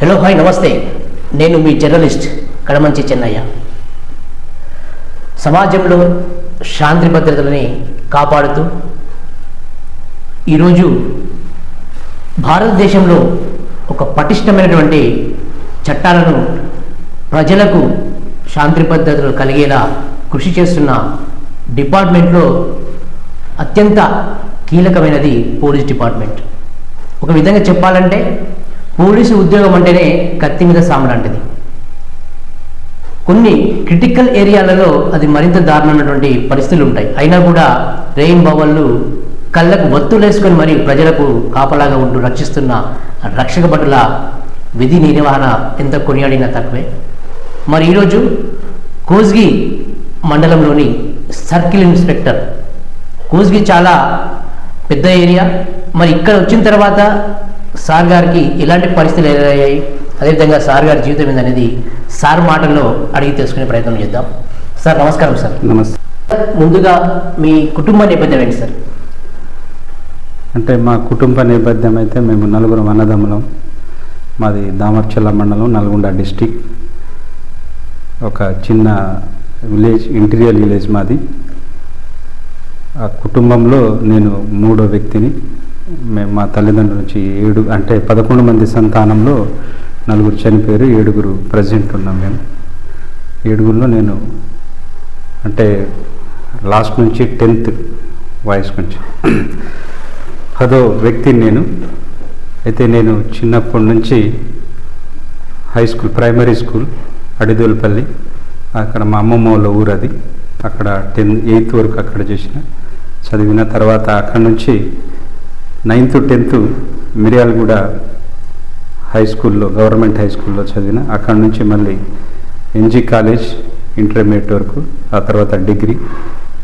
Hello hi నమస్తే. నేను మీ journalist Kadamanchi Chennaiah. సమాజంలో శాంతి భద్రతలని కాపాడుతూ ఈరోజు భారతదేశంలో ఒక పటిష్టమైనటువంటి చట్టాలను ప్రజలకు శాంతి భద్రతలు కలిగేలా కృషి చేస్తున్న డిపార్ట్మెంట్లో అత్యంత కీలకమైనది పోలీస్ డిపార్ట్మెంట్. ఒక విధంగా చెప్పాలంటే పోలీసు ఉద్యోగం అంటేనే కత్తి మీద సాము లాంటిది. కొన్ని క్రిటికల్ ఏరియాలలో అది మరింత దారుణమైనటువంటి పరిస్థితులు ఉంటాయి. అయినా కూడా రెయిన్ బవళ్ళు కళ్ళకు ఒత్తులేసుకొని మరి ప్రజలకు కాపలాగా ఉంటూ రక్షిస్తున్న రక్షక భటుల విధి నిర్వహణ ఎంత కొనియాడినా తక్కువే. మరి ఈరోజు కోజ్గి మండలంలోని సర్కిల్ ఇన్స్పెక్టర్ కోజ్గి చాలా పెద్ద ఏరియా. మరి ఇక్కడ వచ్చిన తర్వాత సార్ గారికి ఎలాంటి పరిస్థితులు ఎదురయ్యాయి అదేవిధంగా సార్ గారి జీవితం ఏందనేది సార్ మాటల్లో అడిగి తెలుసుకునే ప్రయత్నం చేద్దాం. సార్ నమస్కారం సార్. నమస్తే. ముందుగా మీ కుటుంబ నేపథ్యం ఏంటి సార్? అంటే మా కుటుంబ నేపథ్యం అయితే మేము నలుగురం అన్నదమ్ములం. మాది దామర్చల్ల మండలం నల్గొండ డిస్టిక్. ఒక చిన్న విలేజ్ ఇంటీరియర్ విలేజ్ మాది. ఆ కుటుంబంలో నేను మూడో వ్యక్తిని. మేము మా తల్లిదండ్రుల నుంచి ఏడు అంటే పదకొండు మంది సంతానంలో నలుగురు చనిపోయారు ఏడుగురు ప్రజెంట్ ఉన్నాం మేము. ఏడుగురిలో నేను అంటే లాస్ట్ నుంచి టెన్త్ వాయిస్ నుంచి. పదో వ్యక్తిని నేను. అయితే నేను చిన్నప్పటి నుంచి high school primary school Adidolapalli అక్కడ మా అమ్మమ్మ వాళ్ళ ఊరు అది. అక్కడ టెన్త్ ఎయిత్ వరకు అక్కడ చేసిన. చదివిన తర్వాత అక్కడ నుంచి నైన్త్ టెన్త్ మిర్యాలగూడ హై స్కూల్లో గవర్నమెంట్ హై స్కూల్లో చదివిన అక్కడ నుంచి మళ్ళీ ఎన్జీ కాలేజ్ ఇంటర్మీడియట్ వరకు ఆ తర్వాత డిగ్రీ.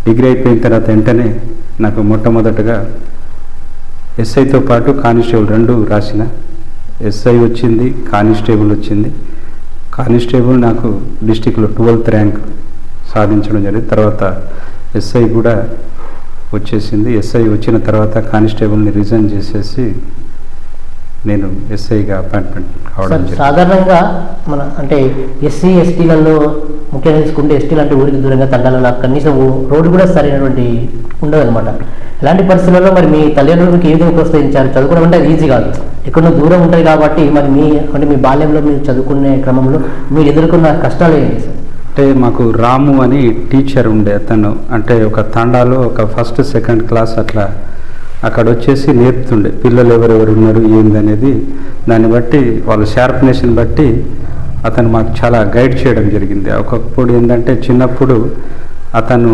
డిగ్రీ అయిపోయిన తర్వాత వెంటనే నాకు మొట్టమొదటగా ఎస్ఐతో పాటు కానిస్టేబుల్ రెండు రాసిన. ఎస్ఐ వచ్చింది కానిస్టేబుల్ వచ్చింది. కానిస్టేబుల్ నాకు డిస్టిక్లో ట్వెల్త్ ర్యాంక్ సాధించడం జరిగింది. తర్వాత ఎస్ఐ కూడా వచ్చేసింది. ఎస్ఐ వచ్చిన తర్వాత కానిస్టేబుల్ని రిజైన్ చేసేసి నేను ఎస్ఐగా అపాయింట్మెంట్ కావడం సాధారణంగా మన అంటే ఎస్సీ ఎస్టీలలో ముఖ్యంగా తీసుకుంటే ఎస్టీలు అంటే ఊరికి దూరంగా తండాలలో కనీసం రోడ్డు కూడా సరైనటువంటి ఉండదు అనమాట ఇలాంటి పరిస్థితుల్లో మరి మీ తల్లిదండ్రులకు ఏ విధంగా ప్రోత్సహించారు? చదువుకోవడం అంటే ఈజీ కాదు. ఎక్కడో దూరం ఉంటుంది కాబట్టి మరి మీ అంటే మీ బాల్యంలో మీరు చదువుకునే క్రమంలో మీరు ఎదుర్కొన్న కష్టాలు ఏంటి సార్? అంటే మాకు రాము అని టీచర్ ఉండే అతను. అంటే ఒక తండాలో ఒక ఫస్ట్ సెకండ్ క్లాస్ అట్లా అక్కడ వచ్చేసి నేర్పుతుండే. పిల్లలు ఎవరెవరు ఉన్నారు ఏంది అనేది. దాన్ని బట్టి వాళ్ళ షార్ప్నెస్ని బట్టి అతను మాకు చాలా గైడ్ చేయడం జరిగింది. ఒకప్పుడు ఏంటంటే చిన్నప్పుడు అతను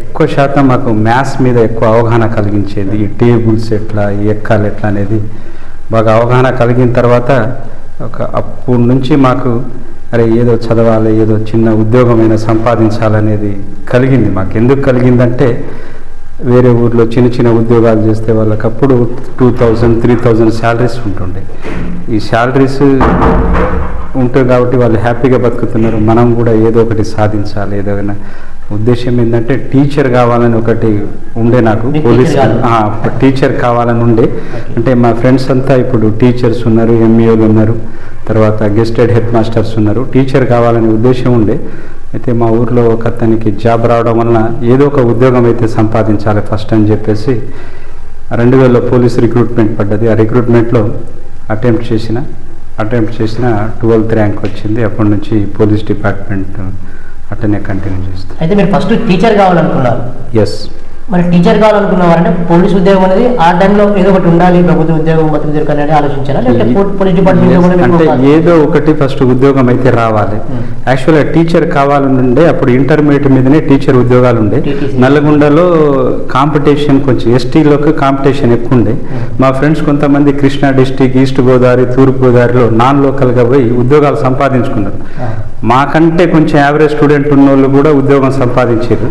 ఎక్కువ శాతం మాకు మ్యాథ్స్ మీద ఎక్కువ అవగాహన కలిగించేది. ఈ టేబుల్స్ ఎట్లా ఈ ఎక్కాలు ఎట్లా అనేది బాగా అవగాహన కలిగిన తర్వాత ఒక అప్పటి నుంచి మాకు అరే ఏదో చదవాలి ఏదో చిన్న ఉద్యోగమైనా సంపాదించాలనేది కలిగింది మాకు. ఎందుకు కలిగిందంటే వేరే ఊర్లో చిన్న చిన్న ఉద్యోగాలు చేస్తే వాళ్ళకి అప్పుడు two thousand three thousand salaries ఉంటుండే. ఈ శాలరీస్ ఉంటాయి కాబట్టి వాళ్ళు హ్యాపీగా బతుకుతున్నారు. మనం కూడా ఏదో ఒకటి సాధించాలి ఏదైనా ఉద్దేశం ఏంటంటే టీచర్ కావాలని ఒకటి ఉండే నాకు పోలీస్? టీచర్ కావాలని ఉండే. అంటే మా ఫ్రెండ్స్ అంతా ఇప్పుడు టీచర్స్ ఉన్నారు ఎంఈఓలు ఉన్నారు తర్వాత గెస్టెడ్ హెడ్ మాస్టర్స్ ఉన్నారు. టీచర్ కావాలనే ఉద్దేశం ఉండే. అయితే మా ఊర్లో ఒక అతనికి జాబ్ రావడం వలన ఏదో ఒక ఉద్యోగం అయితే సంపాదించాలి ఫస్ట్ అని చెప్పేసి రెండు వేలలో పోలీస్ రిక్రూట్మెంట్ పడ్డది. ఆ రిక్రూట్మెంట్లో అటెంప్ట్ చేసిన అటెంప్ట్ చేసిన ట్వెల్త్ ర్యాంక్ వచ్చింది. అప్పటి నుంచి పోలీస్ డిపార్ట్మెంట్ అటనే కంటిన్యూ చేస్తాను. అయితే మీరు ఫస్ట్ టీచర్ కావాలనుకున్నారు. ఎస్ మరి టీచర్ కావాలనుకున్నవారంటే పోలీస్ ఉద్యోగం అనేది ఆ టైంలో ఏదో ఒకటి ఉండాలి ప్రభుత్వ ఉద్యోగం బతుకు దొరకాలి అనేది ఆలోచించారా లేకపోతే పోలీస్ డిపార్ట్మెంట్ అంటే ఏదో ఒకటి ఫస్ట్ ఉద్యోగం అయితే రావాలి Hmm. యాక్చువల్గా టీచర్ కావాలని ఉండే అప్పుడు ఇంటర్మీడియట్ మీదనే టీచర్ ఉద్యోగాలు ఉండే. నల్గొండలో కాంపిటీషన్ కొంచెం ఎస్టీలోకి కాంపిటీషన్ ఎక్కువ ఉండే Hmm. మా ఫ్రెండ్స్ కొంతమంది కృష్ణా డిస్టిక్ ఈస్ట్ గోదావరి తూర్పు గోదావరిలో నాన్ లోకల్గా పోయి ఉద్యోగాలు సంపాదించుకున్నారు ఆ, మాకంటే కొంచెం యావరేజ్ స్టూడెంట్ ఉన్న వాళ్ళు కూడా ఉద్యోగం సంపాదించారు.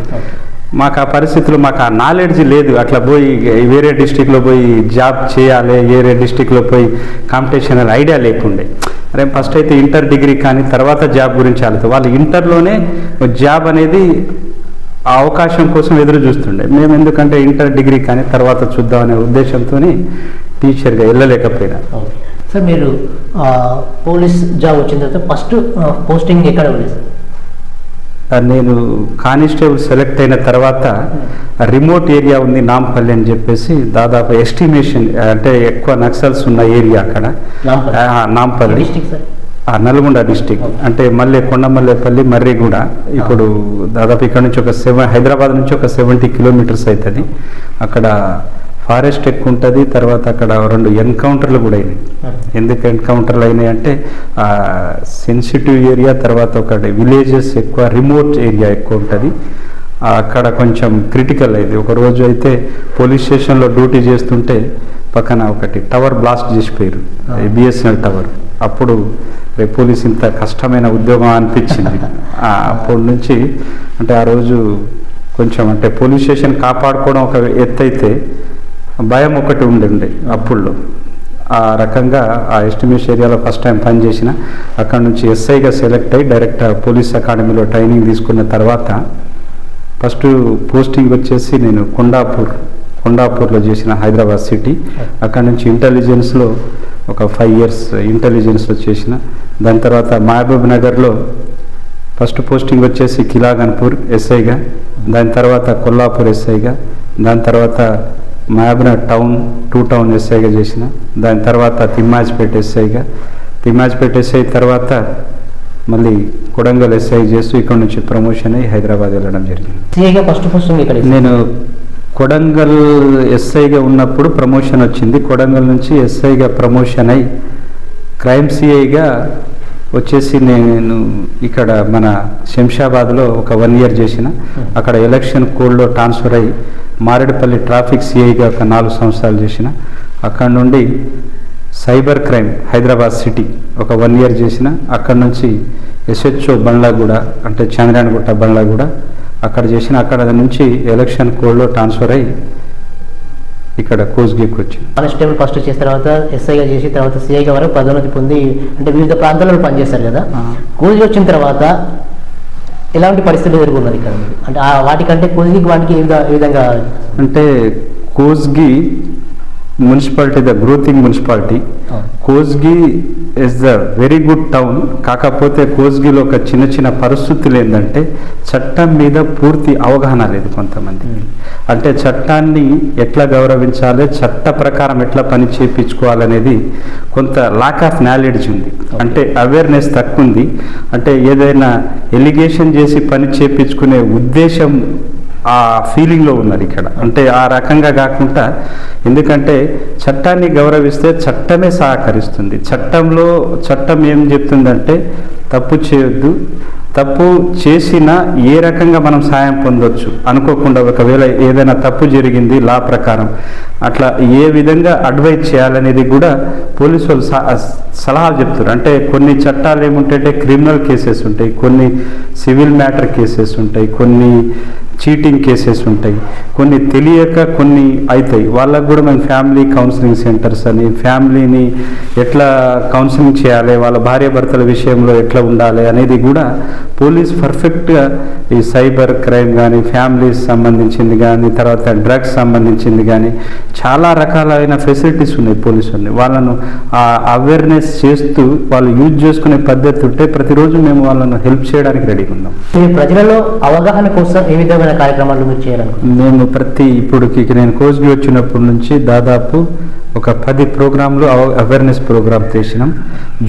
మాకు ఆ పరిస్థితులు మాకు ఆ నాలెడ్జ్ లేదు. అట్లా పోయి వేరే డిస్టిక్లో పోయి జాబ్ చేయాలి వేరే డిస్టిక్లో పోయి కాంపిటీషన్ అనే ఐడియా లేకుండే. అరే ఫస్ట్ అయితే ఇంటర్ డిగ్రీ కానీ తర్వాత జాబ్ గురించి ఆలోచన. వాళ్ళు ఇంటర్లోనే జాబ్ అనేది ఆ అవకాశం కోసం ఎదురు చూస్తుండే. మేము ఎందుకంటే ఇంటర్ డిగ్రీ కానీ తర్వాత చూద్దాం అనే ఉద్దేశంతో టీచర్గా వెళ్ళలేకపోయినా. ఓకే. సార్ మీరు పోలీస్ జాబ్ వచ్చిన తర్వాత ఫస్ట్ పోస్టింగ్ ఎక్కడ ఉంది సార్ నేను కానిస్టేబుల్ సెలెక్ట్ అయిన తర్వాత రిమోట్ ఏరియా ఉంది నాంపల్లి అని చెప్పేసి దాదాపు ఎస్టిమేషన్ అంటే ఎక్కువ నక్సల్స్ ఉన్న ఏరియా అక్కడ. నాంపల్లి. నల్గొండ డిస్టిక్. అంటే మల్లె కొండమల్లేపల్లి మర్రిగూడ. ఇప్పుడు దాదాపు ఇక్కడ నుంచి ఒక సెవెన్ హైదరాబాద్ నుంచి ఒక సెవెంటీ కిలోమీటర్స్ అవుతుంది అక్కడ ఫారెస్ట్ ఎక్కువ ఉంటుంది తర్వాత అక్కడ రెండు ఎన్కౌంటర్లు కూడా అయినాయి. ఎందుకు ఎన్కౌంటర్లు అయినాయి అంటే సెన్సిటివ్ ఏరియా తర్వాత ఒకటి విలేజెస్ ఎక్కువ రిమోట్ ఏరియా ఎక్కువ ఉంటుంది అక్కడ కొంచెం క్రిటికల్ అయింది. ఒక రోజు అయితే పోలీస్ స్టేషన్లో డ్యూటీ చేస్తుంటే పక్కన ఒకటి టవర్ బ్లాస్ట్ చేసిపోయారు. BSNL tower. అప్పుడు రే పోలీస్ ఇంత కష్టమైన ఉద్యోగం అనిపించింది. అప్పటి నుంచి అంటే ఆ రోజు కొంచెం అంటే పోలీస్ స్టేషన్ కాపాడుకోవడం ఒక ఎత్తు అయితే భయం ఒకటి ఉండండి అప్పుల్లో. ఆ రకంగా ఆ ఎస్టిమేషన్ ఏరియాలో ఫస్ట్ టైం పనిచేసిన అక్కడ నుంచి ఎస్ఐగా సెలెక్ట్ అయ్యి డైరెక్ట్ పోలీస్ అకాడమీలో ట్రైనింగ్ తీసుకున్న తర్వాత ఫస్ట్ పోస్టింగ్ వచ్చేసి నేను కొండాపూర్ కొండాపూర్లో చేసిన హైదరాబాద్ సిటీ. అక్కడ నుంచి ఇంటెలిజెన్స్లో ఒక ఫైవ్ ఇయర్స్ ఇంటెలిజెన్స్లో చేసిన. దాని తర్వాత మహబూబ్ నగర్లో ఫస్ట్ పోస్టింగ్ వచ్చేసి కిలాగన్పూర్ ఎస్ఐగా దాని తర్వాత కొల్లాపూర్ ఎస్ఐగా దాని తర్వాత మహబూబ్నగర్ టౌన్ టూ టౌన్ ఎస్ఐగా చేసిన. దాని తర్వాత తిమ్మాజ్పేట ఎస్ఐగా. తిమ్మాజ్పేట ఎస్ఐ తర్వాత మళ్ళీ కొడంగల్ ఎస్ఐ చేస్తూ ఇక్కడ నుంచి ప్రమోషన్ అయ్యి హైదరాబాద్ వెళ్ళడం జరిగింది. ఫస్ట్ ఇక్కడ. నేను కొడంగల్ ఎస్ఐగా ఉన్నప్పుడు ప్రమోషన్ వచ్చింది. కొడంగల్ నుంచి ఎస్ఐగా ప్రమోషన్ అయి క్రైమ్ సిఐగా వచ్చేసి నేను ఇక్కడ మన శంషాబాద్లో ఒక వన్ ఇయర్ చేసిన. అక్కడ ఎలక్షన్ కోడ్లో ట్రాన్స్ఫర్ అయ్యి మారేడుపల్లి ట్రాఫిక్ సిఐగా ఒక నాలుగు సంవత్సరాలు చేసిన. అక్కడ నుండి సైబర్ క్రైమ్ హైదరాబాద్ సిటీ ఒక వన్ ఇయర్ చేసిన. అక్కడ నుంచి ఎస్హెచ్ఓ బండ్లాగూడ అంటే చంద్రాయణగుట్ట బండ్లాగూడ అక్కడ చేసిన. అక్కడ నుంచి ఎలక్షన్ కోడ్లో ట్రాన్స్ఫర్ అయ్యి ఇక్కడ కోస్గికి వచ్చింది కానిస్టేబుల్ ఫస్ట్ చేసిన తర్వాత ఎస్ఐగా చేసి తర్వాత సిఐగా వరకు పదోన్నతి పొంది అంటే వివిధ ప్రాంతాల్లో పనిచేస్తారు కదా ఆ. కోజీ వచ్చిన తర్వాత ఎలాంటి పరిస్థితులు ఎదుర్కొన్నది ఇక్కడ? అంటే వాటికంటే కోజికి వాటికి ఏ విధ- ఏ విధంగా అంటే Kosgi municipality the growing municipality. Kosgi is the very good town కాకపోతే కోస్గిలో ఒక చిన్న చిన్న పరిస్థితులు ఏంటంటే చట్టం మీద పూర్తి అవగాహన లేదు కొంతమంది అంటే చట్టాన్ని ఎట్లా గౌరవించాలి చట్ట ప్రకారం ఎట్లా పని చేయించుకోవాలనేది కొంత లాక్ ఆఫ్ నాలెడ్జ్ ఉంది. అంటే అవేర్నెస్ తక్కువ ఉంది అంటే ఏదైనా ఎలిగేషన్ చేసి పని చేయించుకునే ఉద్దేశం ఆ ఫీలింగ్లో ఉన్నారు ఇక్కడ. అంటే ఆ రకంగా కాకుండా ఎందుకంటే చట్టాన్ని గౌరవిస్తే చట్టమే సహకరిస్తుంది. చట్టంలో చట్టం ఏం చెప్తుందంటే తప్పు చేయొద్దు. తప్పు చేసినా ఏ రకంగా మనం సాయం పొందొచ్చు? అనుకోకుండా ఒకవేళ ఏదైనా తప్పు జరిగింది లా ప్రకారం. అట్లా ఏ విధంగా అడ్వైజ్ చేయాలనేది కూడా పోలీసు వాళ్ళు సలహాలు చెప్తారు. అంటే కొన్ని చట్టాలు ఏముంటాయంటే క్రిమినల్ కేసెస్ ఉంటాయి. కొన్ని సివిల్ మ్యాటర్ కేసెస్ ఉంటాయి. కొన్ని చీటింగ్ కేసెస్ ఉంటాయి. కొన్ని తెలియక కొన్ని అవుతాయి వాళ్ళకు కూడా మేము ఫ్యామిలీ కౌన్సిలింగ్ సెంటర్స్ అని ఫ్యామిలీని ఎట్లా కౌన్సిలింగ్ చేయాలి వాళ్ళ భార్యాభర్తల విషయంలో ఎట్లా ఉండాలి అనేది కూడా పోలీస్ పర్ఫెక్ట్గా ఈ సైబర్ క్రైమ్ కానీ ఫ్యామిలీస్ సంబంధించింది కానీ తర్వాత డ్రగ్స్ సంబంధించింది కానీ చాలా రకాలైన ఫెసిలిటీస్ ఉన్నాయి పోలీసు వాళ్ళను. ఆ అవేర్నెస్ చేస్తూ వాళ్ళు యూజ్ చేసుకునే పద్ధతి ఉంటే ప్రతిరోజు మేము వాళ్ళను హెల్ప్ చేయడానికి రెడీగా ఉన్నాం. ప్రజలలో అవగాహన కోసం ఏ విధమైన కార్యక్రమాలు మీరు చేయాలనుకుంటున్నారు? మేము ప్రతి ఇప్పుడుకి నేను కోర్స్కి వచ్చినప్పటి నుంచి దాదాపు ఒక పది ప్రోగ్రాంలు అవేర్నెస్ ప్రోగ్రామ్ చేసినాం.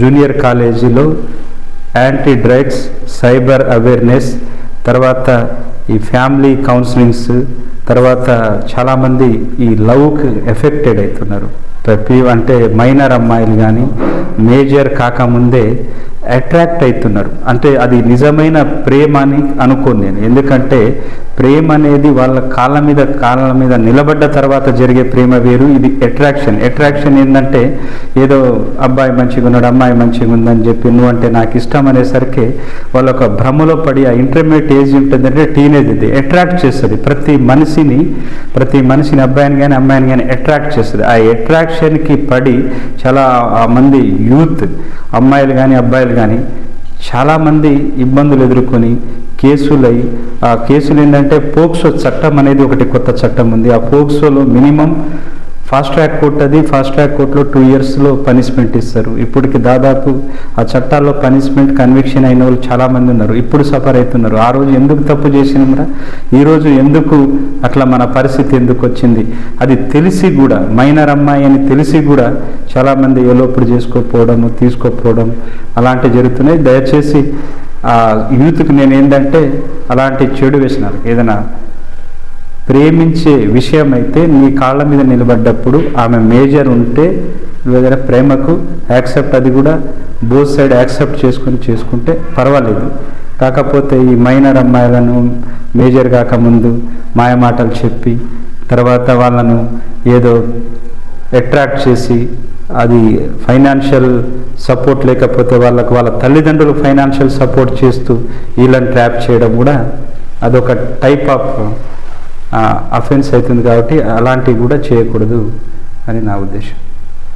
జూనియర్ కాలేజీలో యాంటీ డ్రగ్స్ సైబర్ అవేర్నెస్ తర్వాత ఈ ఫ్యామిలీ కౌన్సిలింగ్స్ తర్వాత చాలామంది ఈ లవ్కి ఎఫెక్టెడ్ అవుతున్నారు. ప్రతి అంటే మైనర్ అమ్మాయిలు కానీ మేజర్ కాకముందే అట్రాక్ట్ అవుతున్నారు అంటే అది నిజమైన ప్రేమ అని అనుకోను నేను. ఎందుకంటే ప్రేమ అనేది వాళ్ళ కాళ్ళ మీద కాళ్ళ మీద నిలబడ్డ తర్వాత జరిగే ప్రేమ వేరు ఇది అట్రాక్షన్ అట్రాక్షన్ ఏంటంటే ఏదో అబ్బాయి మంచిగా ఉన్నాడు అమ్మాయి మంచిగా ఉందని చెప్పి నువ్వు అంటే నాకు ఇష్టం అనేసరికి వాళ్ళ ఒక భ్రమలో పడి ఆ ఇంటర్మీడియట్ ఏజ్ ఉంటుందంటే టీనేజ్ ఇది అట్రాక్ట్ చేస్తుంది. ప్రతి మనిషిని ప్రతి మనిషిని అబ్బాయిని కానీ అమ్మాయిని కానీ అట్రాక్ట్ చేస్తుంది. ఆ అట్రాక్షన్కి పడి చాలా ఆ మంది యూత్ అమ్మాయిలు కానీ అబ్బాయిలు కానీ చాలామంది ఇబ్బందులు ఎదుర్కొని కేసులై ఆ కేసులు ఏంటంటే పోక్సో చట్టం అనేది ఒకటి కొత్త చట్టం ఉంది. ఆ పోక్సోలో మినిమం ఫాస్ట్ ట్రాక్ కోర్ట్ అది ఫాస్ట్ ట్రాక్ కోర్టులో టూ ఇయర్స్లో పనిష్మెంట్ ఇస్తారు. ఇప్పటికి దాదాపు ఆ చట్టాల్లో పనిష్మెంట్ కన్విక్షన్ అయిన వాళ్ళు చాలామంది ఉన్నారు. ఇప్పుడు సఫర్ అవుతున్నారు. ఆ రోజు ఎందుకు తప్పు చేసినాంరా ఈరోజు ఎందుకు అట్లా మన పరిస్థితి ఎందుకు వచ్చింది? అది తెలిసి కూడా మైనర్ అమ్మాయి అని తెలిసి కూడా చాలామంది ఎలోపుడు చేసుకోకపోవడము తీసుకోకపోవడం అలాంటివి జరుగుతున్నాయి. దయచేసి ఆ యూత్కి నేను ఏంటంటే అలాంటి చెడు వేసినారు. ఏదైనా ప్రేమించే విషయం అయితే నీ కాళ్ళ మీద నిలబడ్డప్పుడు ఆమె మేజర్ ఉంటే ఏదైనా ప్రేమకు యాక్సెప్ట్ అది కూడా బోత్ సైడ్ యాక్సెప్ట్ చేసుకొని చేసుకుంటే పర్వాలేదు. కాకపోతే ఈ మైనర్ అమ్మాయిలను మేజర్ కాకముందు మాయమాటలు చెప్పి తర్వాత వాళ్ళను ఏదో అట్రాక్ట్ చేసి అది ఫైనాన్షియల్ సపోర్ట్ లేకపోతే వాళ్ళకు వాళ్ళ తల్లిదండ్రులు ఫైనాన్షియల్ సపోర్ట్ చేస్తూ వీళ్ళని ట్రాప్ చేయడం కూడా అదొక టైప్ ఆఫ్ అఫెన్స్ అవుతుంది కాబట్టి అలాంటివి కూడా చేయకూడదు అని నా ఉద్దేశం.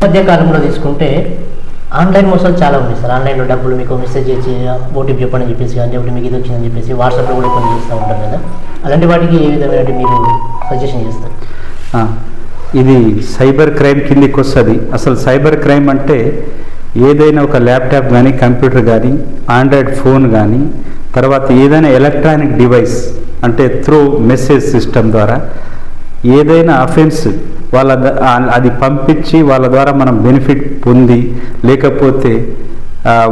మధ్య కాలంలో తీసుకుంటే ఆన్లైన్ మోసాలు చాలా ఉన్నాయి సార్. ఆన్లైన్లో డబ్బులు మీకు మెసేజ్ చేసి ఓటీపీ చెప్పండి చెప్పేసి అని చెప్పి మీకు ఇది వచ్చిందని చెప్పేసి వాట్సాప్లో కూడా కొన్ని చేస్తూ ఉంటారు కదా. అలాంటి వాటికి ఏ విధమైన మీరు సజెషన్ చేస్తారు? ఇది సైబర్ క్రైమ్ కిందికి వస్తుంది. అసలు సైబర్ క్రైమ్ అంటే ఏదైనా ఒక ల్యాప్టాప్ కానీ కంప్యూటర్ కానీ ఆండ్రాయిడ్ ఫోన్ కానీ తర్వాత ఏదైనా ఎలక్ట్రానిక్ డివైస్ అంటే త్రూ మెసేజ్ సిస్టమ్ ద్వారా ఏదైనా అఫెన్స్ వాళ్ళ అది పంపించి వాళ్ళ ద్వారా మనం బెనిఫిట్ పొంది లేకపోతే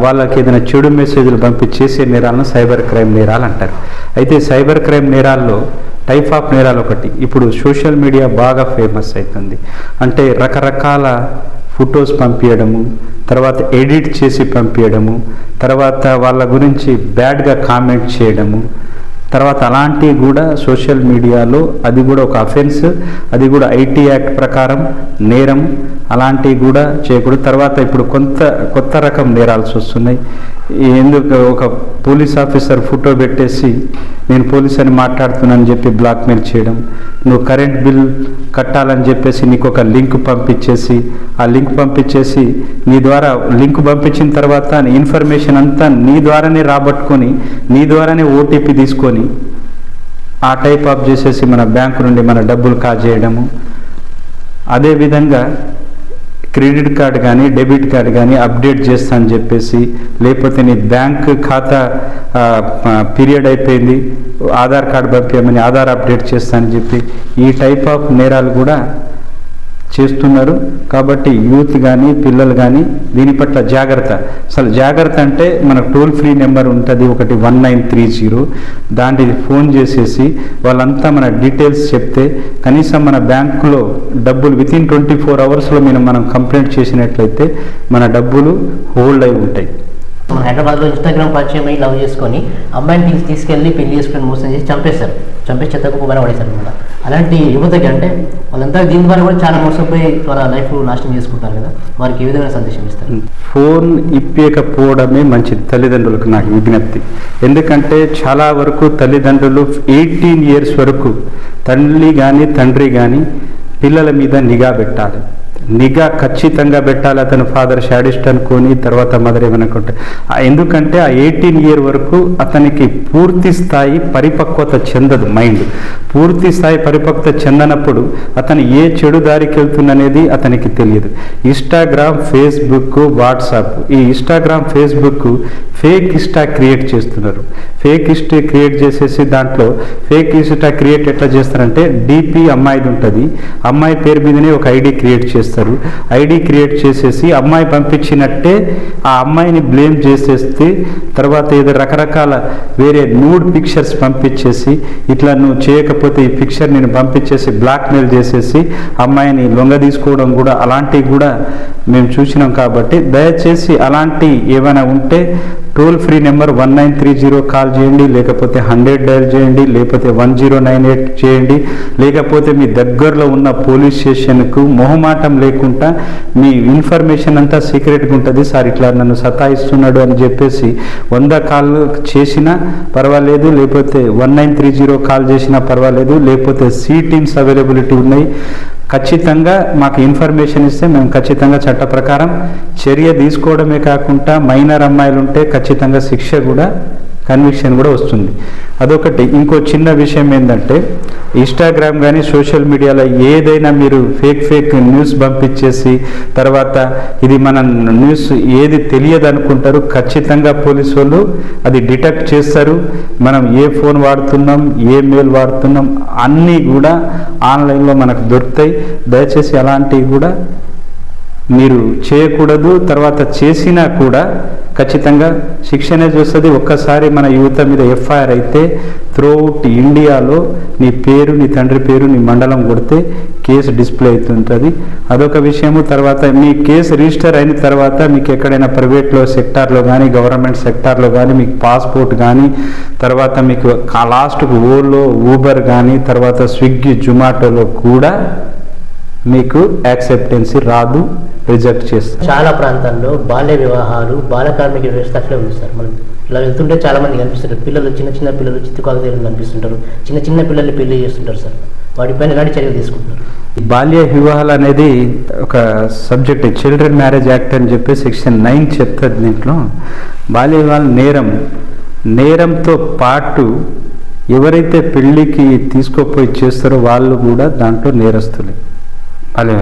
వాళ్ళకి ఏదైనా చెడు మెసేజ్లు పంపించేసే నేరాలను సైబర్ క్రైమ్ నేరాలు అంటారు. అయితే సైబర్ క్రైమ్ నేరాల్లో టైప్ ఆఫ్ నేరాలు ఒకటి. ఇప్పుడు సోషల్ మీడియా బాగా ఫేమస్ అవుతుంది అంటే రకరకాల ఫొటోస్ పంపించడము తర్వాత ఎడిట్ చేసి పంపించడము తర్వాత వాళ్ళ గురించి బ్యాడ్గా కామెంట్ చేయడము తర్వాత అలాంటివి కూడా సోషల్ మీడియాలో అది కూడా ఒక అఫెన్స్ అది కూడా ఐటీ యాక్ట్ ప్రకారం నేరం అలాంటివి కూడా చేయకూడదు. తర్వాత ఇప్పుడు కొంత కొత్త రకం నేరాల్సి వస్తున్నాయి ఎందుకు ఒక పోలీస్ ఆఫీసర్ ఫోటో పెట్టేసి నేను పోలీస్ అని మాట్లాడుతున్నానని చెప్పి బ్లాక్మెయిల్ చేయడం. నువ్వు కరెంట్ బిల్ కట్టాలని చెప్పేసి నీకు ఒక లింక్ పంపించేసి ఆ లింక్ పంపించేసి నీ ద్వారా లింక్ పంపించిన తర్వాత ఇన్ఫర్మేషన్ అంతా నీ ద్వారానే రాబట్టుకొని నీ ద్వారానే ఓటీపీ తీసుకొని ఆ టైప్ ఆఫ్ చేసేసి మన బ్యాంకు నుండి మన డబ్బులు కాజేయడము అదేవిధంగా క్రెడిట్ కార్డ్ కానీ డెబిట్ కార్డ్ కానీ అప్డేట్ చేస్తా అని చెప్పేసి లేకపోతే నీ బ్యాంక్ ఖాతా పీరియడ్ అయిపోయింది ఆధార్ కార్డు పంపించమని ఆధార్ అప్డేట్ చేస్తా అని చెప్పి ఈ టైప్ ఆఫ్ నేరాలు కూడా చేస్తున్నారు. కాబట్టి యూత్ కానీ పిల్లలు కానీ దీని పట్ల జాగ్రత్త. అసలు జాగ్రత్త అంటే మనకు టోల్ ఫ్రీ నెంబర్ ఉంటుంది ఒకటి వన్ నైన్ త్రీ జీరో. దానికి ఫోన్ చేసేసి వాళ్ళంతా మన డీటెయిల్స్ చెప్తే కనీసం మన బ్యాంకులో డబ్బులు వితిన్ ట్వంటీ ఫోర్ అవర్స్లో మనం మనం కంప్లైంట్ చేసినట్లయితే మన డబ్బులు హోల్డ్ అయి ఉంటాయి. మన హైదరాబాద్లో ఇన్స్టాగ్రామ్ పరిచయం అయ్యి లవ్ చేసుకొని అమ్మాయిని తీసి తీసుకెళ్ళి పెళ్ళి చేసుకుని మోసం చేసి చంపేశారు. చంపేసి చెత్తకు కుప్పన పడేశారు అనమాట. అలాంటి యువతకి అంటే వాళ్ళంతా దీని ద్వారా కూడా చాలా మోసపోయి వాళ్ళ లైఫ్ నాశనం చేసుకుంటారు కదా. వారికి ఏ విధమైన సందేశం ఇస్తారు? ఫోన్ ఇప్పకపోవడమే మంచిది తల్లిదండ్రులకు నాకు విజ్ఞప్తి. ఎందుకంటే చాలా వరకు తల్లిదండ్రులు ఎయిటీన్ ఇయర్స్ వరకు తల్లి కానీ తండ్రి కానీ పిల్లల మీద నిఘా పెట్టాలి. నిఘా ఖచ్చితంగా పెట్టాలి అతను ఫాదర్ షాడిస్ట్ అనుకొని తర్వాత మదర్ ఏమనుకుంటే ఎందుకంటే ఆ ఎయిటీన్ ఇయర్ వరకు అతనికి పూర్తి స్థాయి పరిపక్వత చెందదు మైండ్. పూర్తి స్థాయి పరిపక్వత చెందనప్పుడు అతను ఏ చెడు దారికి వెళ్తుందనేది అతనికి తెలియదు. ఇన్స్టాగ్రామ్ ఫేస్బుక్ వాట్సాప్ ఈ Instagram Facebook fake Insta create చేస్తున్నారు. ఫేక్ ఇన్స్టా క్రియేట్ చేసేసి దాంట్లో ఫేక్ ఇన్స్టా క్రియేట్ ఎట్లా చేస్తారంటే డిపి అమ్మాయిది ఉంటుంది. అమ్మాయి పేరు మీదనే ఒక ఐడి క్రియేట్ చేస్తారు. ఐడి క్రియేట్ చేసేసి అమ్మాయి పంపించినట్టే ఆ అమ్మాయిని బ్లేమ్ చేసేస్తే తర్వాత ఏదో రకరకాల వేరే నూడ్ పిక్చర్స్ పంపించేసి ఇట్లా నువ్వు చేయకపోతే ఈ పిక్చర్ నేను పంపించేసి బ్లాక్మెయిల్ చేసేసి అమ్మాయిని లొంగ తీసుకోవడం కూడా అలాంటివి కూడా మేము చూసినాం కాబట్టి దయచేసి అలాంటి ఏమైనా ఉంటే toll free number one nine three zero call చేయండి లేకపోతే హండ్రెడ్ డయల్ చేయండి లేకపోతే వన్ జీరో నైన్ ఎయిట్ చేయండి. లేకపోతే మీ దగ్గరలో ఉన్న పోలీస్ స్టేషన్కు మొహమాటం లేకుండా మీ ఇన్ఫర్మేషన్ అంతా సీక్రెట్గా ఉంటుంది. సార్ ఇట్లా నన్ను సతాయిస్తున్నాడు అని చెప్పేసి వంద కాల్ చేసినా పర్వాలేదు లేకపోతే one nine three zero call చేసినా పర్వాలేదు లేకపోతే సీ టీమ్స్ అవైలబిలిటీ ఉన్నాయి. ఖచ్చితంగా మాకు ఇన్ఫర్మేషన్ ఇస్తే మేము ఖచ్చితంగా చట్ట ప్రకారం చర్య తీసుకోవడమే కాకుండా మైనర్ అమ్మాయిలు ఉంటే ఖచ్చితంగా శిక్ష కూడా కన్విక్షన్ కూడా వస్తుంది. అదొకటి. ఇంకో చిన్న విషయం ఏంటంటే ఇన్స్టాగ్రామ్ కానీ సోషల్ మీడియాలో ఏదైనా మీరు ఫేక్ ఫేక్ న్యూస్ పంపించేసి తర్వాత ఇది మన న్యూస్ ఏది తెలియదు అనుకుంటారు ఖచ్చితంగా పోలీసు వాళ్ళు అది డిటెక్ట్ చేస్తారు. మనం ఏ ఫోన్ వాడుతున్నాం ఏ మెయిల్ వాడుతున్నాం అన్నీ కూడా ఆన్లైన్లో మనకు దొరుకుతాయి. దయచేసి అలాంటివి కూడా మీరు చేయకూడదు తర్వాత చేసినా కూడా ఖచ్చితంగా శిక్షనే చూస్తుంది. ఒక్కసారి మన యువత మీద ఎఫ్ఐఆర్ అయితే త్రూఅవుట్ ఇండియాలో నీ పేరు నీ తండ్రి పేరు నీ మండలం కొడితే కేసు డిస్ప్లే అవుతుంటుంది. అదొక విషయము. తర్వాత మీ కేసు రిజిస్టర్ అయిన తర్వాత మీకు ఎక్కడైనా ప్రైవేట్లో సెక్టార్లో కానీ గవర్నమెంట్ సెక్టార్లో కానీ మీకు పాస్పోర్ట్ కానీ తర్వాత మీకు లాస్ట్కు ఓలో ఊబర్ కానీ తర్వాత స్విగ్గీ జొమాటోలో కూడా మీకు యాక్సెప్టెన్సీ రాదు రిజెక్ట్ చేస్తారు. చాలా ప్రాంతాల్లో బాల్య వివాహాలు బాల కార్మిక వ్యవస్థ అట్లే ఉంది సార్. మనం ఇలా వెళ్తుంటే చాలా మంది కనిపిస్తుంటారు పిల్లలు చిన్న చిన్న పిల్లలు చిత్తుకాకు దగ్గర కనిపిస్తుంటారు చిన్న చిన్న పిల్లల్ని పెళ్ళి చేస్తుంటారు సార్. వాటిపైన ఎలాంటి చర్యలు తీసుకుంటున్నారు? బాల్య వివాహాలు అనేది ఒక సబ్జెక్ట్ చిల్డ్రన్ మ్యారేజ్ యాక్ట్ అని చెప్పి సెక్షన్ నైన్ చెప్తుంది దీంట్లో. బాల్య వివాహాలు నేరం. నేరంతో పాటు ఎవరైతే పెళ్ళికి తీసుకోపోయి చేస్తారో వాళ్ళు కూడా దాంట్లో నేరస్తులే. బాల్య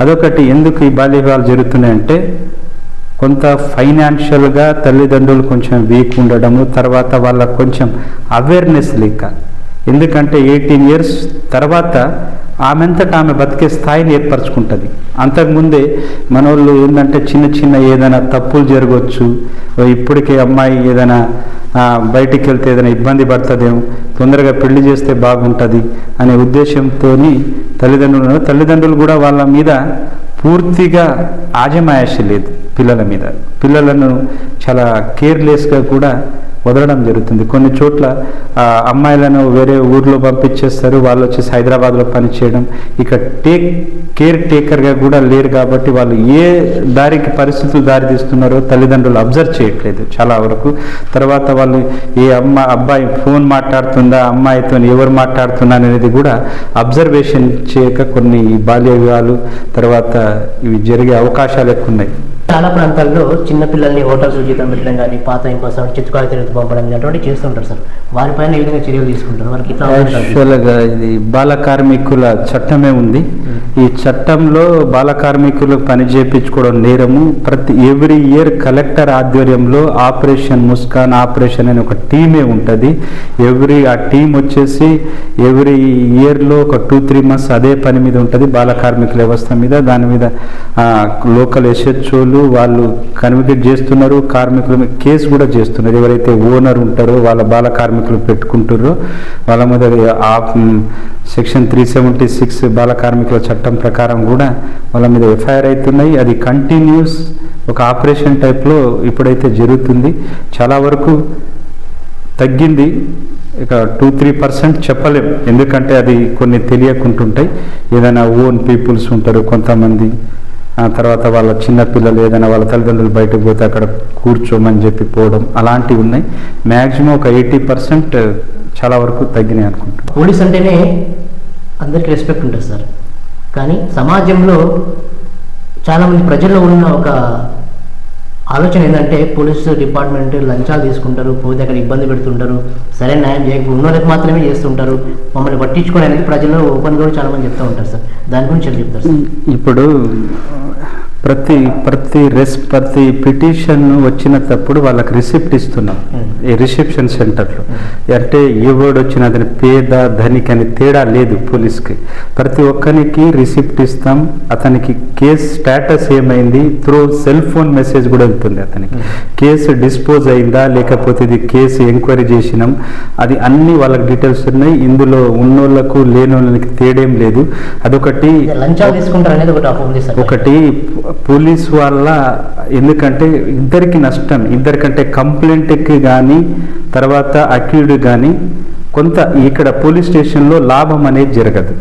అదొకటి ఎందుకు ఈ బాల్య వివాహాలు జరుగుతున్నాయంటే కొంత ఫైనాన్షియల్గా తల్లిదండ్రులు కొంచెం వీక్ ఉండడము తర్వాత వాళ్ళకు కొంచెం అవేర్నెస్ లేక. ఎందుకంటే ఎయిటీన్ ఇయర్స్ తర్వాత ఆమెంతట ఆమె బతికే స్థాయిని ఏర్పరచుకుంటుంది. అంతకుముందే మనోళ్ళు ఏంటంటే చిన్న చిన్న ఏదైనా తప్పులు జరగవచ్చు ఇప్పటికే అమ్మాయి ఏదైనా బయటికి వెళ్తే ఏదైనా ఇబ్బంది పడుతుందేమో తొందరగా పెళ్ళి చేస్తే బాగుంటుంది అనే ఉద్దేశంతో తల్లిదండ్రులు తల్లిదండ్రులు కూడా వాళ్ళ మీద పూర్తిగా ఆజమాయాష లేదు పిల్లల మీద. పిల్లలను చాలా కేర్లెస్గా కూడా వదలడం జరుగుతుంది. కొన్ని చోట్ల అమ్మాయిలను వేరే ఊర్లో పంపించేస్తారు. వాళ్ళు వచ్చేసి హైదరాబాద్లో పనిచేయడం. ఇక టేక్ కేర్ టేకర్గా కూడా లేరు కాబట్టి వాళ్ళు ఏ దారికి పరిస్థితులు దారి తీస్తున్నారో తల్లిదండ్రులు అబ్జర్వ్ చేయట్లేదు చాలా వరకు. తర్వాత వాళ్ళు ఏ అమ్మ అబ్బాయి ఫోన్ మాట్లాడుతుందా అమ్మాయితో ఎవరు మాట్లాడుతున్నా అనేది కూడా అబ్జర్వేషన్ చేయక కొన్ని బాల్య వివాహాలు తర్వాత ఇవి జరిగే అవకాశాలు ఎక్కువ ఉన్నాయి. చాలా ప్రాంతాల్లో చిన్నపిల్లల్ని హోటల్స్ జీతం పెట్టడం కానీ పాత ఇంకోసం చిత్తుకాకు తిరిగి పంపడం అటువంటి చేస్తుంటారు సార్. వారిపైన ఏ విధంగా చర్యలు తీసుకుంటారు? వారికి యాక్చువల్గా ఇది బాల కార్మికుల చట్టమే ఉంది. ఈ చట్టంలో బాల కార్మికులు పని చేయించుకోవడం నేరము. ప్రతి ఎవ్రీ ఇయర్ కలెక్టర్ ఆధ్వర్యంలో ఆపరేషన్ ముస్కాన్ ఆపరేషన్ అనే ఒక టీమే ఉంటుంది. ఎవ్రీ ఆ టీం వచ్చేసి ఎవ్రీ ఇయర్లో ఒక టూ త్రీ మంత్స్ అదే పని మీద ఉంటుంది బాల కార్మికుల వ్యవస్థ మీద. దాని మీద లోకల్ ఎస్హెచ్ఓలు వాళ్ళు కన్వికేట్ చేస్తున్నారు కార్మికుల మీద కేసు కూడా చేస్తున్నారు. ఎవరైతే ఓనర్ ఉంటారో వాళ్ళ బాల కార్మికులు పెట్టుకుంటారో వాళ్ళ మీద సెక్షన్ త్రీ సెవెంటీ సిక్స్ బాల కార్మికుల చట్టం ప్రకారం కూడా వాళ్ళ మీద ఎఫ్ఐఆర్ అవుతున్నాయి. అది కంటిన్యూస్ ఒక ఆపరేషన్ టైప్లో ఇప్పుడైతే జరుగుతుంది. చాలా వరకు తగ్గింది. ఇక టూ త్రీ పర్సెంట్ చెప్పలేం. ఎందుకంటే అది కొన్ని తెలియకుంటుంటాయి. ఏదైనా ఓన్ పీపుల్స్ ఉంటారు కొంతమంది ఆ తర్వాత వాళ్ళ చిన్న పిల్లలు ఏదైనా వాళ్ళ తల్లిదండ్రులు బయటకు పోతే అక్కడ కూర్చోమని చెప్పి పోవడం అలాంటివి ఉన్నాయి. మ్యాక్సిమం ఒక ఎయిటీ పర్సెంట్ చాలా వరకు తగ్గినాయి అనుకుంటా పోలీస్ అంటేనే అందరికీ రెస్పెక్ట్ ఉంటుంది సార్. కానీ సమాజంలో చాలామంది ప్రజల్లో ఉన్న ఒక ఆలోచన ఏంటంటే పోలీసు డిపార్ట్మెంట్ లంచాలు తీసుకుంటారు పోతే అక్కడ ఇబ్బంది పెడుతుంటారు సరే న్యాయం చేయకపోతే ఉన్న వాళ్ళకి మాత్రమే చేస్తుంటారు. మమ్మల్ని పట్టించుకోవడానికి ప్రజలు ప్రజల్లో ఓపెన్ కూడా చాలా మంది చెప్తూ ఉంటారు సార్. దాని గురించి చెప్తారు సార్? ఇప్పుడు ప్రతి ప్రతి రెస్ ప్రతి పిటిషన్ వచ్చినప్పుడు వాళ్ళకి రిసిప్ట్ ఇస్తున్నాం. Hmm. ఈ రిసెప్షన్ సెంటర్లో. అంటే ఏ వర్డ్ వచ్చినా అతని పేద ధనిక అని తేడా లేదు పోలీస్కి. ప్రతి ఒక్కరికి రిసిప్ట్ ఇస్తాం. అతనికి కేసు స్టేటస్ ఏమైంది? త్రూ సెల్ ఫోన్ మెసేజ్ కూడా వెళ్తుంది అతనికి. Hmm. కేసు డిస్పోజ్ అయిందా? లేకపోతే ఇది కేసు ఎంక్వైరీ చేసినాం? అది అన్ని వాళ్ళకి డీటెయిల్స్ ఉన్నాయి. ఇందులో ఉన్నోళ్ళకు లేనోళ్ళకి తేడేం లేదు. అదొకటి ఒకటి పోలీస్ వాళ్ళ ఎందుకంటే ఇద్దరికి నష్టం ఇద్దరికంటే కంప్లైంట్కి కానీ తర్వాత అక్యూడ్ కానీ కొంత ఇక్కడ పోలీస్ స్టేషన్లో లాభం అనేది జరగదు.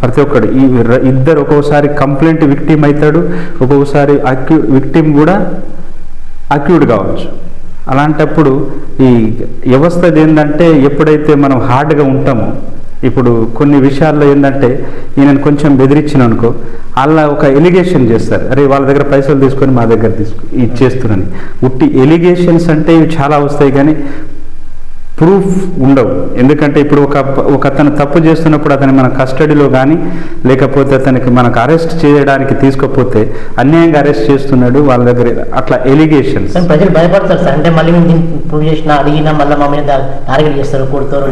ప్రతి ఒక్కడు ఈ ఇద్దరు ఒక్కొక్కసారి కంప్లైంట్ విక్టిమ్ అవుతాడు ఒక్కొక్కసారి అక్యూ విక్టిమ్ కూడా అక్యూడ్ కావచ్చు. అలాంటప్పుడు ఈ వ్యవస్థ ఏంటంటే ఎప్పుడైతే మనం హార్డ్గా ఉంటామో ఇప్పుడు కొన్ని విషయాల్లో ఏంటంటే ఈయనను కొంచెం బెదిరించిన అనుకో అలా ఒక ఎలిగేషన్ చేస్తారు. అరే వాళ్ళ దగ్గర పైసలు తీసుకొని మా దగ్గర తీసుకు ఇచ్చేస్తున్నాను ఉట్టి ఎలిగేషన్స్ అంటే ఇవి చాలా వస్తాయి కానీ ప్రూఫ్ ఉండవు. ఎందుకంటే ఇప్పుడు ఒక ఒక అతను తప్పు చేస్తున్నప్పుడు అతని మన కస్టడీలో కానీ లేకపోతే అతనికి మనకు అరెస్ట్ చేయడానికి తీసుకపోతే అన్యాయంగా అరెస్ట్ చేస్తున్నాడు వాళ్ళ దగ్గర అట్లా ఎలిగేషన్స్. ప్రజలు భయపడతారు సార్. అంటే మళ్ళీ ప్రూవ్ చేసినా అడిగినా మళ్ళీ మా మీద టార్గెట్ చేస్తారు కొడతారు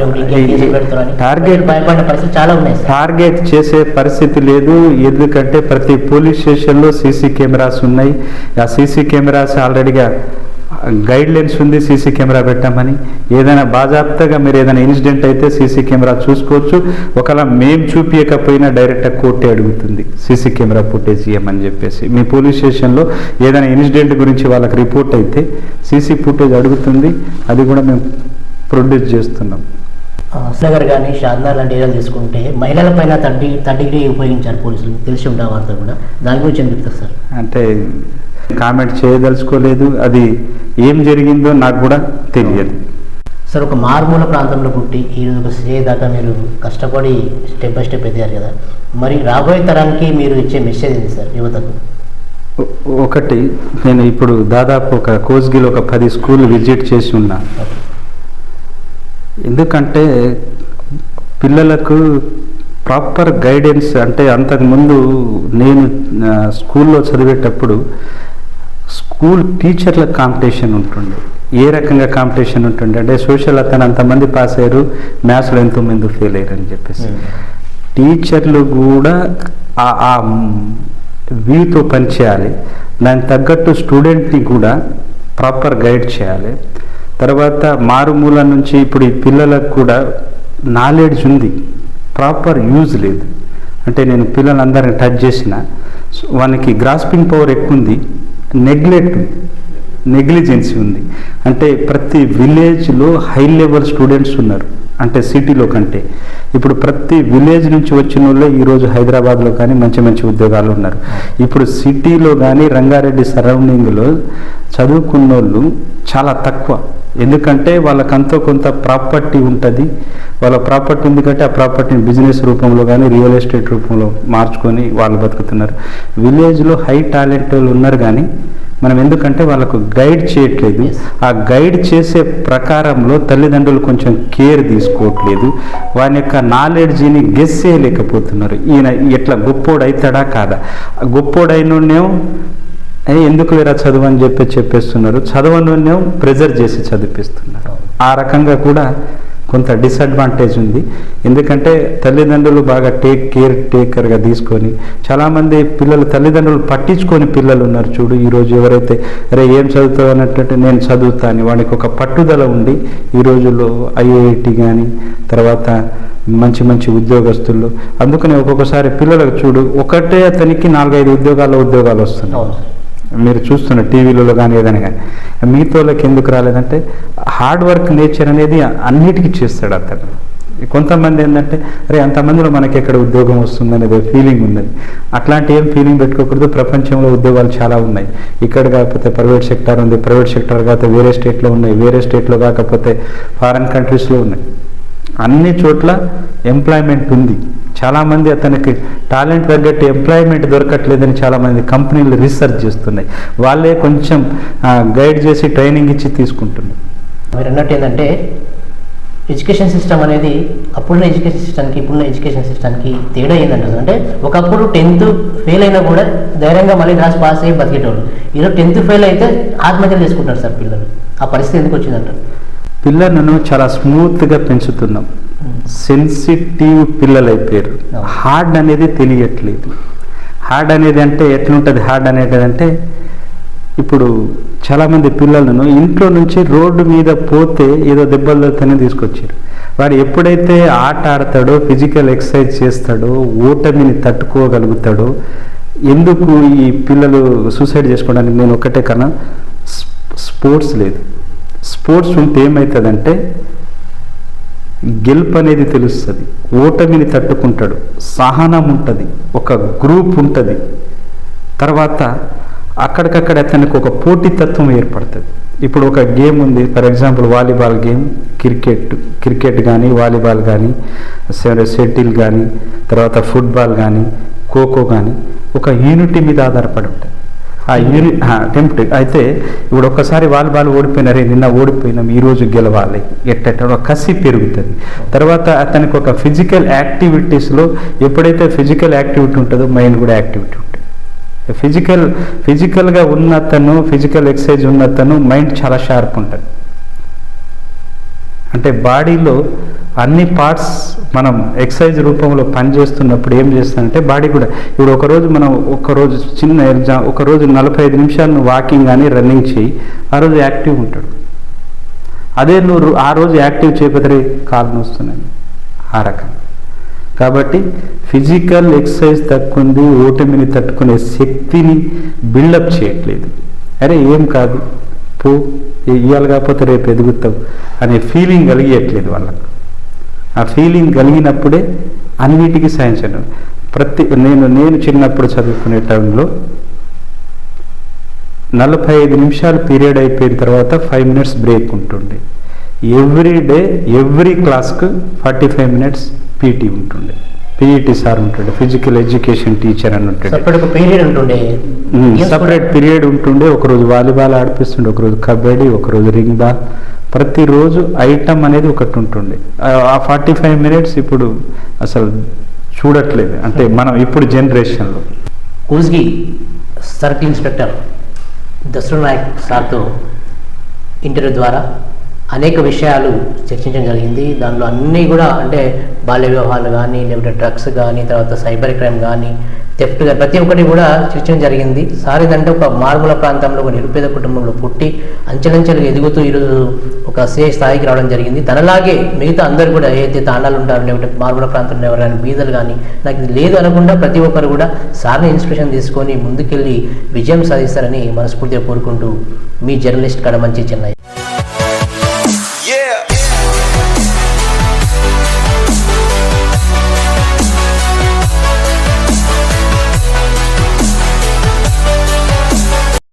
ప్రజలు భయపడిన పరిస్థితులు చాలా ఉన్నాయి టార్గెట్ చేసే పరిస్థితి లేదు. ఎందుకంటే ప్రతి పోలీస్ స్టేషన్లో సీసీ కెమెరాస్ ఉన్నాయి. ఆ సీసీ కెమెరాస్ ఆల్రెడీగా గైడ్ లైన్స్ ఉంది సీసీ కెమెరా పెట్టామని. ఏదైనా బాజాప్తగా మీరు ఏదైనా ఇన్సిడెంట్ అయితే సీసీ కెమెరా చూసుకోవచ్చు. ఒకవేళ మేము చూపించకపోయినా డైరెక్ట్గా కోర్టే అడుగుతుంది. సీసీ కెమెరా ఫుటేజ్ ఇవ్వమని చెప్పేసి. మీ పోలీస్ స్టేషన్లో ఏదైనా ఇన్సిడెంట్ గురించి వాళ్ళకి రిపోర్ట్ అయితే సీసీ ఫుటేజ్ అడుగుతుంది. అది కూడా మేము ప్రొడ్యూస్ చేస్తున్నాం. నగర్ కానీ షాద్నగర్ లాంటి ఏరియాలు తీసుకుంటే మహిళల పైన థర్డ్ థర్డ్ డిగ్రీ ఉపయోగించారు పోలీసులు. తెలిసి ఉండే వార్త కూడా. దాని గురించి ఏం చెప్తారు సార్? అంటే కామెంట్ చేయదలుచుకోలేదు. అది ఏం జరిగిందో నాకు కూడా తెలియదు. సార్ ఒక మారుమూల ప్రాంతంలో పుట్టి ఈరోజు ఒక సే దాకా మీరు కష్టపడి స్టెప్ బై స్టెప్ ఎదిగారు కదా. మరి రాబోయే తరానికి మీరు ఇచ్చే మెసేజ్ ఏంటి సార్ యువతకు? ఒకటి నేను ఇప్పుడు దాదాపు ఒక కోస్గిలో ఒక పది స్కూల్ విజిట్ చేసి ఉన్నా. ఎందుకంటే పిల్లలకు ప్రాపర్ గైడెన్స్ అంటే అంతకుముందు నేను స్కూల్లో చదివేటప్పుడు స్కూల్ టీచర్ల కాంపిటీషన్ ఉంటుండే. ఏ రకంగా కాంపిటీషన్ ఉంటుండే అంటే సోషల్ అతను అంతమంది పాస్ అయ్యారు మ్యాథ్స్లో ఎంతోమంది ఫెయిల్ అయ్యారు అని చెప్పేసి. టీచర్లు కూడా ఆ- వ్యూతో పనిచేయాలి. దానికి తగ్గట్టు స్టూడెంట్ని కూడా ప్రాపర్ గైడ్ చేయాలి. తర్వాత మారుమూల నుంచి ఇప్పుడు ఈ పిల్లలకు కూడా నాలెడ్జ్ ఉంది. ప్రాపర్ యూజ్ లేదు. అంటే నేను పిల్లలందరిని టచ్ చేసిన. వానికి గ్రాస్పింగ్ పవర్ ఎక్కువ ఉంది. నెగ్లెక్ట్ నెగ్లిజెన్సీ ఉంది. అంటే ప్రతి విలేజ్లో హై లెవెల్ స్టూడెంట్స్ ఉన్నారు. అంటే సిటీలో కంటే. ఇప్పుడు ప్రతి విలేజ్ నుంచి వచ్చిన వాళ్ళే ఈరోజు హైదరాబాద్లో కానీ మంచి మంచి ఉద్యోగాలు ఉన్నారు. ఇప్పుడు సిటీలో కానీ రంగారెడ్డి సరౌండింగ్లో చదువుకున్న వాళ్ళు చాలా తక్కువ. ఎందుకంటే వాళ్ళకంతో కొంత ప్రాపర్టీ ఉంటుంది. వాళ్ళ ప్రాపర్టీ ఎందుకంటే ఆ ప్రాపర్టీని బిజినెస్ రూపంలో కానీ రియల్ ఎస్టేట్ రూపంలో మార్చుకొని వాళ్ళు బతుకుతున్నారు. విలేజ్లో హై టాలెంట్ వాళ్ళు ఉన్నారు కానీ మనం ఎందుకంటే వాళ్ళకు గైడ్ చేయట్లేదు. ఆ గైడ్ చేసే ప్రకారంలో తల్లిదండ్రులు కొంచెం కేర్ తీసుకోవట్లేదు. వాని యొక్క నాలెడ్జిని గెస్ చేయలేకపోతున్నారు ఈయన ఎట్లా గొప్పోడు అవుతాడా కాదా గొప్పోడైనోడేమో అని ఎందుకు లేరా చదువు అని చెప్పి చెప్పేస్తున్నారు? చదవను ప్రెజర్ చేసి చదివిపిస్తున్నారు. ఆ రకంగా కూడా కొంత డిసడ్వాంటేజ్ ఉంది. ఎందుకంటే తల్లిదండ్రులు బాగా టేక్ కేర్ టేకర్గా తీసుకొని చాలామంది పిల్లలు తల్లిదండ్రులు పట్టించుకొని పిల్లలు ఉన్నారు చూడు. ఈరోజు ఎవరైతే అరే ఏం చదువుతావు? అన్నట్టు నేను చదువుతాను వాడికి ఒక పట్టుదల ఉండి ఈ రోజుల్లో ఐఐటి కానీ తర్వాత మంచి మంచి ఉద్యోగస్తులు అందుకని ఒక్కొక్కసారి పిల్లలకు చూడు ఒకటే అతనికి నాలుగైదు ఉద్యోగాల ఉద్యోగాలు వస్తున్నాయి. మీరు చూస్తున్న టీవీలలో కానీ ఏదైనా కానీ. మీతోళ్ళకి ఎందుకు రాలేదంటే హార్డ్ వర్క్ నేచర్ అనేది అన్నిటికీ చేస్తాడు అతను. కొంతమంది ఏంటంటే అరే అంతమందిలో మనకి ఎక్కడ ఉద్యోగం వస్తుంది అనేది ఫీలింగ్ ఉన్నది. అట్లాంటి ఏం ఫీలింగ్ పెట్టుకోకూడదు. ప్రపంచంలో ఉద్యోగాలు చాలా ఉన్నాయి. ఇక్కడ కాకపోతే ప్రైవేట్ సెక్టర్ ఉంది ప్రైవేట్ సెక్టర్ కాకపోతే వేరే స్టేట్లో ఉన్నాయి వేరే స్టేట్లో కాకపోతే ఫారెన్ కంట్రీస్లో ఉన్నాయి. అన్ని చోట్ల ఎంప్లాయ్మెంట్ ఉంది. చాలామంది అతనికి టాలెంట్ తగ్గట్టు ఎంప్లాయ్మెంట్ దొరకట్లేదని చాలామంది కంపెనీలు రీసెర్చ్ చేస్తున్నాయి. వాళ్ళే కొంచెం గైడ్ చేసి ట్రైనింగ్ ఇచ్చి తీసుకుంటున్నారు. మీరు అన్నట్టు ఏంటంటే ఎడ్యుకేషన్ సిస్టమ్ అనేది అప్పుడున్న ఎడ్యుకేషన్ సిస్టమ్కి ఇప్పుడున్న ఎడ్యుకేషన్ సిస్టమ్కి తేడా ఏంటంటే అంటే ఒకప్పుడు టెన్త్ ఫెయిల్ అయినా కూడా ధైర్యంగా మళ్ళీ రాసి పాస్ అయ్యి బతికేటోళ్ళు. ఈరోజు టెన్త్ ఫెయిల్ అయితే ఆత్మహత్యలు చేసుకుంటారు సార్ పిల్లలు. ఆ పరిస్థితి ఎందుకు వచ్చిందంటారు? పిల్లలను చాలా స్మూత్గా పెంచుతున్నాం. సెన్సిటివ్ పిల్లలు అయిపోయారు. హార్డ్ అనేది తెలియట్లేదు. హార్డ్ అనేది అంటే ఎట్లుంటుంది? హార్డ్ అనేది అంటే ఇప్పుడు చాలామంది పిల్లలను ఇంట్లో నుంచి రోడ్డు మీద పోతే ఏదో దెబ్బలు తగ్గుతానే తీసుకొచ్చారు. వాడు ఎప్పుడైతే ఆట ఆడతాడో ఫిజికల్ ఎక్సర్సైజ్ చేస్తాడో ఓటమిని తట్టుకోగలుగుతాడో ఎందుకు ఈ పిల్లలు సూసైడ్ చేసుకోవడానికి నేను ఒక్కటే కన్నా స్పోర్ట్స్ లేదు. స్పోర్ట్స్ ఉంటే ఏమవుతుందంటే గెలుపు అనేది తెలుస్తుంది. ఓటమిని తట్టుకుంటాడు. సహనం ఉంటుంది. ఒక గ్రూప్ ఉంటుంది. తర్వాత అక్కడికక్కడ అతనికి ఒక పోటీతత్వం ఏర్పడుతుంది. ఇప్పుడు ఒక గేమ్ ఉంది. For example volleyball game cricket cricket కానీ వాలీబాల్ కానీ షటిల్ కానీ తర్వాత ఫుట్బాల్ కానీ ఖోఖో కానీ ఒక యూనిటీ మీద ఆధారపడి ఉంటుంది. ఆ యూని అటెంప్ట్ అయితే ఇప్పుడు ఒక్కసారి వాలీబాల్ ఓడిపోయినారే నిన్న ఓడిపోయినాం ఈ రోజు గెలవాలి. ఎట్ట ఒక కసి పెరుగుతుంది. తర్వాత అతనికి ఒక ఫిజికల్ యాక్టివిటీస్లో ఎప్పుడైతే ఫిజికల్ యాక్టివిటీ ఉంటుందో మైండ్ కూడా యాక్టివిటీ ఉంటుంది. ఫిజికల్ ఫిజికల్గా ఉన్నతను ఫిజికల్ ఎక్సర్సైజ్ ఉన్నతను మైండ్ చాలా షార్ప్ ఉంటుంది. అంటే బాడీలో అన్ని పార్ట్స్ మనం ఎక్సర్సైజ్ రూపంలో పనిచేస్తున్నప్పుడు ఏం చేస్తానంటే బాడీ కూడా ఇప్పుడు ఒకరోజు మనం ఒకరోజు చిన్న ఎగ్జామ్ ఒకరోజు నలభై ఐదు నిమిషాలు వాకింగ్ కానీ రన్నింగ్ చేయి ఆ రోజు యాక్టివ్ ఉంటాడు. అదే నువ్వు ఆ రోజు యాక్టివ్ చేయకపోతే కాలు నొస్తున్నాయి. ఆ రకం. కాబట్టి ఫిజికల్ ఎక్సర్సైజ్ తక్కువంది ఓటమిని తట్టుకునే శక్తిని బిల్డప్ చేయట్లేదు. అరే ఏం కాదు. పో ఇవాళ కాకపోతే రేపు ఎదుగుతావు అనే ఫీలింగ్ కలిగేయట్లేదు వాళ్ళకు. ఆ ఫీలింగ్ కలిగినప్పుడే అన్నిటికీ సాయం చేయడం ప్రతి నేను నేను చిన్నప్పుడు చదువుకునే టైంలో నలభై ఐదు నిమిషాలు పీరియడ్ అయిపోయిన తర్వాత ఫైవ్ మినిట్స్ బ్రేక్ ఉంటుండే. ఎవ్రీ డే ఎవ్రీ క్లాస్కు ఫార్టీ ఫైవ్ మినిట్స్ పీటీ ఉంటుండే. పీఈటీ సార్ ఉంటుండే ఫిజికల్ ఎడ్యుకేషన్ టీచర్ అని ఉంటుండే. సపరేట్ ఒక పీరియడ్ ఉంటుండే. సపరేట్ పీరియడ్ ఉంటుండే ఒకరోజు వాలీబాల్ ఆడిపిస్తుండే ఒకరోజు కబడ్డీ ఒకరోజు రింగ్ బాల్. ప్రతిరోజు ఐటమ్ అనేది ఒకటి ఉంటుండే. ఆ- ఆ ఫార్టీ ఫైవ్ మినిట్స్ ఇప్పుడు అసలు చూడట్లేదు. అంటే మనం ఇప్పుడు జనరేషన్లో. కూజ్గి సర్కిల్ ఇన్స్పెక్టర్ దసరు నాయక్ సార్తో ఇంటర్వ్యూ ద్వారా అనేక విషయాలు చర్చించడం జరిగింది. దానిలో అన్నీ కూడా అంటే బాల్య వివాహాలు కానీ లేకపోతే డ్రగ్స్ కానీ తర్వాత సైబర్ క్రైమ్ కానీ థెఫ్ట్ కానీ ప్రతి ఒక్కటి కూడా చర్చించడం జరిగింది. సార్ అంటే ఒక మారుమూల ప్రాంతంలో ఒక నిరుపేద కుటుంబంలో పుట్టి అంచెలంచెలుగా ఎదుగుతూ ఈరోజు ఒక సే స్థాయికి రావడం జరిగింది. తనలాగే మిగతా అందరూ కూడా ఏదైతే తాండాలు ఉంటారో లేకపోతే మారుమూల ప్రాంతంలో ఎవరైనా బీదలు కానీ నాకు ఇది లేదు అనకుండా ప్రతి ఒక్కరు కూడా సార్ని ఇన్స్పిరేషన్ తీసుకొని ముందుకెళ్ళి విజయం సాధిస్తారని మనస్ఫూర్తిగా కోరుకుంటూ మీ జర్నలిస్ట్ కడమంచి చెన్నై.